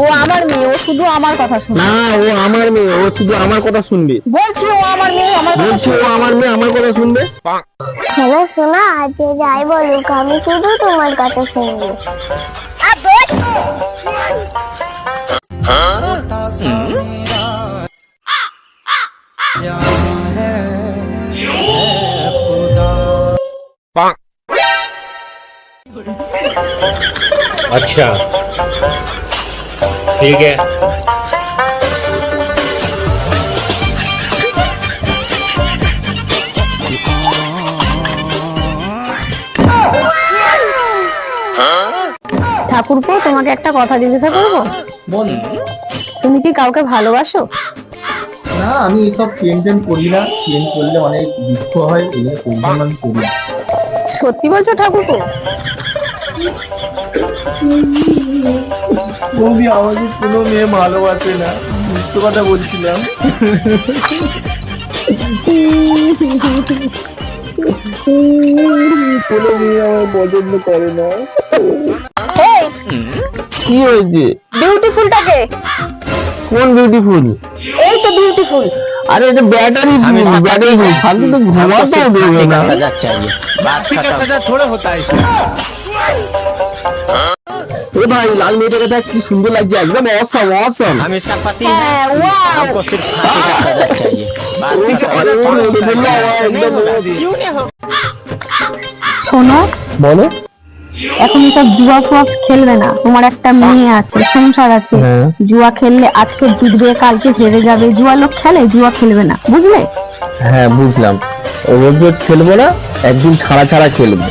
ও আমার মেয়ে ও শুধু আমার কথা শুনে না ও আমার মেয়ে ও শুধু আমার কথা শুনবে বলছি ও আমার মেয়ে আমার কথা বলছি ও আমার মেয়ে আমার কথা শুনবে হ্যালো সোনা আজ যে যাই বলুক আমি শুধু তোমার কথা শুনবো अच्छा ठीक है ঠাকুরপো তোমাকে একটা কথা জিজ্ঞাসা করবো বল তুমি কি কাউকে ভালোবাসো না আমি এসব প্রেম টেম করি না প্রেম করলে অনেক দুঃখ হয় এই জন্য প্রেম টেম আমি করি না। সত্যি বলছো ঠাকুরপো বৌদি আমাকে কোনো মেয়ে ভালোবাসে না মিথ্যে কথা বলছিলাম কোনো মেয়ে আমার পছন্দ করে না এই কি হয়েছে বিউটিফুলটাকে কোন বিউটিফুল এই তো বিউটিফুল আরে এটা ব্যাটারি ব্যাটারি ফালতু তো ঘুমাতেও দেবে না सजा चाहिए बात खत्म এ ভাই লাল মেয়েটাকে দেখ কি সুন্দর লাগছে একদম অসম অসম हम इसका पति হ্যাঁ हैं ওয়াও हमको सिर्फ फांसी का सजा चाहिए बात खत्म আরে ও রে, বললো আমার একদম क्यों नहीं हो শোনো বলো এখন এসব জুয়া ফুয়া খেলবে না তোমার একটা মেয়ে আছে সংসার আছে হ্যাঁ। জুয়া খেললে আজকে জিতবে কালকে হেরে যাবে জুয়া লোক খেলে জুয়া খেলবে না বুঝলে হ্যাঁ বুঝলাম রোজ রোজ খেলবো না একদিন ছাড়া ছাড়া খেলবো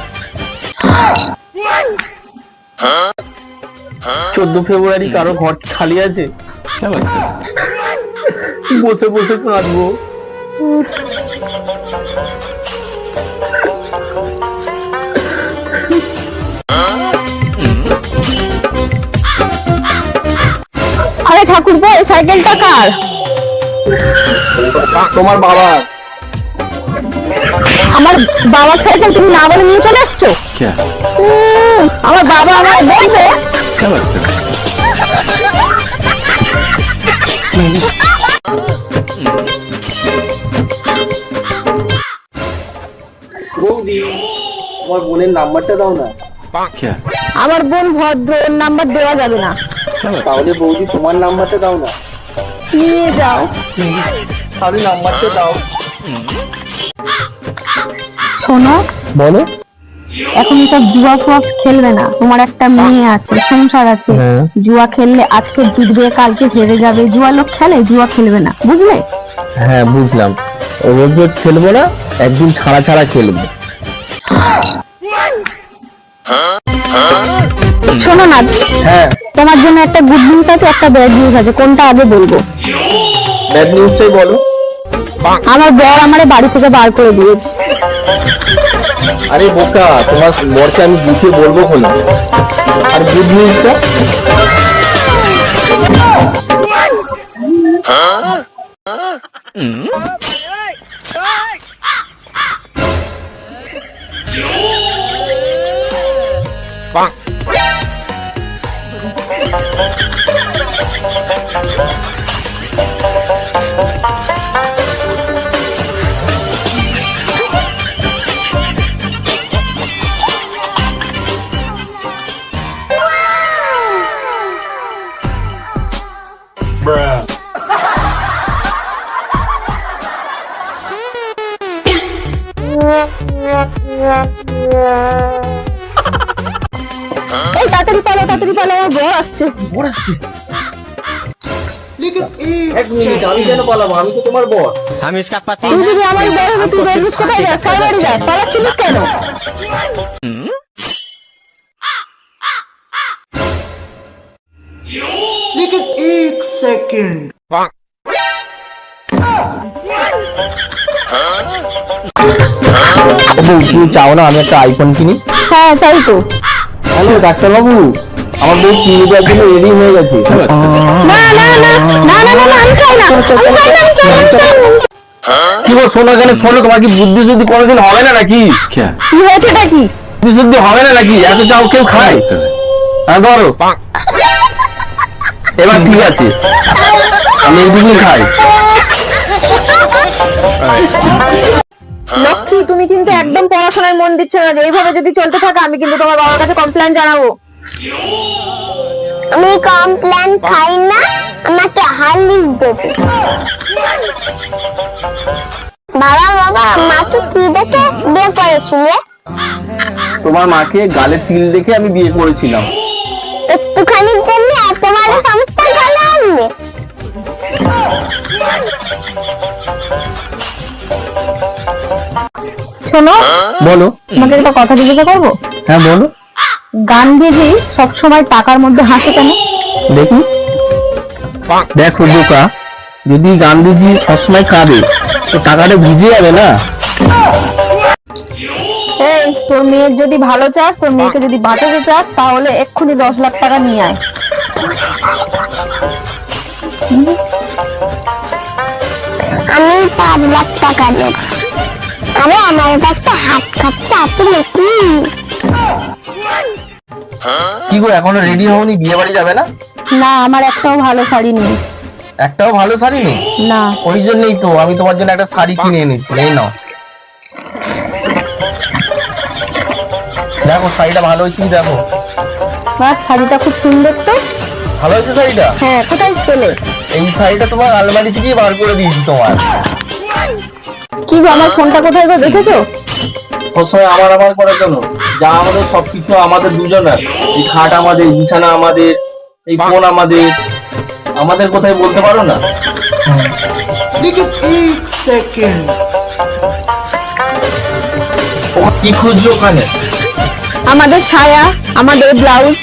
চোদ্দ ফেব্রুয়ারি কারও ঘর খালি আছে? বসে বসে কাঁদবো। আরে ঠাকুর এই সাইকেলটা কার? তোমার বাবা। আমার বাবার সাইকেল তুমি না বলে নিয়ে চলে এসছো? আমার বাবা আমার বলবে বৌদি তোমার বোনের নাম্বারটা দাও না। আমার বোন ভদ্র ওর নাম্বার দেওয়া যাবে না। তাহলে বৌদি তোমার নাম্বারটা দাও না। নিয়ে যাও। তাহলে নাম্বারটা দাও। শোনো। বলো। এখন এসব জুয়া ফুয়া খেলবে না। তোমার একটা মেয়ে আছে সংসার আছে। হ্যাঁ। জুয়া খেললে আজকে জিতবে কালকে হেরে যাবে। জুয়া লোক খেলে জুয়া খেলবে না। বুঝলে? হ্যাঁ বুঝলাম। রোজ রোজ খেলব না একদিন ছাড়া ছাড়া খেলব। শোনো না হ্যাঁ। তোমার জন্য একটা গুড নিউজ আছে একটা ব্যাড নিউজ আছে। কোনটা আগে বলব? ব্যাড নিউজটাই বলো। আমার বর আমারে বাড়ি থেকে বার করে দিয়েছে। আরে বোকা তোমার বরকে আমি বুঝিয়ে বলব কোন? আর গুড নিউজটা এই তাড়াতাড়ি পালো তাড়াতাড়ি পালো আমার বর আসছে বর আসছে এক মিনিট আমি কেন পালাবো আমি তো তোমার বর हम इसका पति তুই हैं যদি আমার বর হবে তুই हमको বের सिर्फ কোথায় फांसी का যাস কার सजा বাড়ি যাস चाहिए পালাচ্ছিলিস কেন लेकिन एक सेकंड তুমি চাও না আমি একটা আইফোন কিনি? হ্যাঁ চাই তো। হ্যালো ডাক্তারবাবু আমার বউ কিনে দেওয়ার জন্য রেডি হয়ে গেছে। না না না না না না না আমি চাই না। আমি চাই না আমি চাই না, আমি চাই না, আমি চাই না। কি গো শোনো কেন শোনো তোমার কি বুদ্ধি শুদ্ধি কোনোদিন হবে না নাকি? কি? হয়েছে এটা কি? বুদ্ধি শুদ্ধি হবে না নাকি? এত চাও কেউ খায়? হ্যাঁ ধরো। এবার ঠিক আছে। আমি এইটুকুই খাই। লক্ষ্মী তুমি কিন্তু একদম পড়াশোনায় মন দিচ্ছ না যে এইভাবে যদি চলতে থাকে আমি কিন্তু তোমার বাবার কাছে কমপ্লেন জানাব। আমি কমপ্লেন খাই না আমাকে হালিশ দেবে। বাবা বাবা মাকে কি দেখে বিয়ে করেছিলে? তোমার মাকে গালে তিল দেখে আমি বিয়ে করেছিলাম। একটুখানির জন্য এত ভালো সংস্থা কেন আনবে শোনো বলো। তোমাকে একটা কথা জিজ্ঞাসা করব? হ্যাঁ বলো। গান্ধীজি সবসময় টাকার মধ্যে হাসে কেন? দেখি। দেখো বোকা যদি গান্ধীজি সবসময় কাঁদে তো টাকাটা বুঝে যাবে না। এই তোর মেয়ের যদি ভালো চাস তোর মেয়েকে যদি বাঁচাতে চাস তাহলে এক্ষুনি দশ লাখ টাকা নিয়ে আয়। আমি পাঁচ লাখ টাকা দেব আরে আমার কাছে হাত খাচ্ছে আপনি কি কি গো এখনও রেডি হওনি? বিয়ে বাড়ি যাবে না? না আমার একটাও ভালো শাড়ি নেই। একটাও ভালো শাড়ি নেই? না। ওই জন্যই তো আমি তোমার জন্য একটা শাড়ি কিনে এনেছি এই নাও। দেখো শাড়িটা ভালো হয়েছে দেখো? বাহ শাড়িটা খুব সুন্দর তো। ভালো হয়েছে শাড়িটা? হ্যাঁ কোথায় পেলে? এই শাড়িটা তোমার আলমারি থেকেই বার করে দিয়েছি তোমার। কি আমার ফোনটা কোথায় গো দেখেছ? সবসময় আমার আমার করে কেন যা আমাদের সবকিছু আমাদের দুজনের এই খাট আমাদের বিছানা আমাদের এই ফোন আমাদের। আমাদের কোথায় বলতে পারো না? ও কি খুঁজছো ওখানে? আমাদের সায়া আমাদের ব্লাউজ।